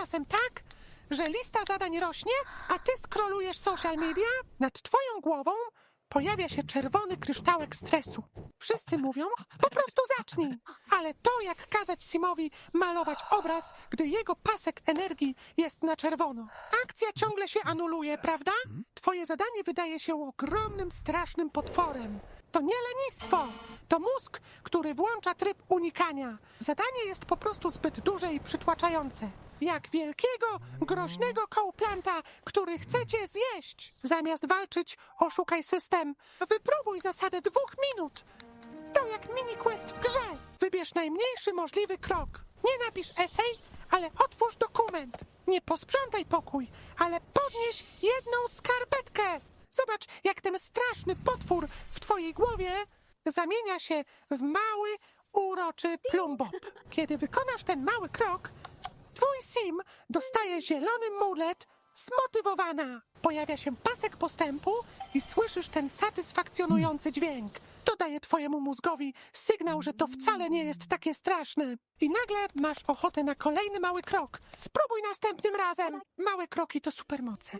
czasem tak, że lista zadań rośnie, a ty skrolujesz social media? Nad twoją głową pojawia się czerwony kryształek stresu. Wszyscy mówią, po prostu zacznij. Ale to, jak kazać Simowi malować obraz, gdy jego pasek energii jest na czerwono. Akcja ciągle się anuluje, prawda? Twoje zadanie wydaje się ogromnym, strasznym potworem. To nie lenistwo, to mózg, który włącza tryb unikania. Zadanie jest po prostu zbyt duże i przytłaczające. Jak wielkiego, groźnego kołplanta, który chcecie zjeść. Zamiast walczyć, oszukaj system. Wypróbuj zasadę dwóch minut. To jak mini quest w grze. Wybierz najmniejszy możliwy krok. Nie napisz esej, ale otwórz dokument. Nie posprzątaj pokój, ale podnieś jedną skarpetkę. Zobacz, jak ten straszny potwór w twojej głowie zamienia się w mały, uroczy plumbob. Kiedy wykonasz ten mały krok, sim dostaje zielony mulet zmotywowana. Pojawia się pasek postępu i słyszysz ten satysfakcjonujący dźwięk. To daje twojemu mózgowi sygnał, że to wcale nie jest takie straszne. I nagle masz ochotę na kolejny mały krok. Spróbuj następnym razem. Małe kroki to supermoce.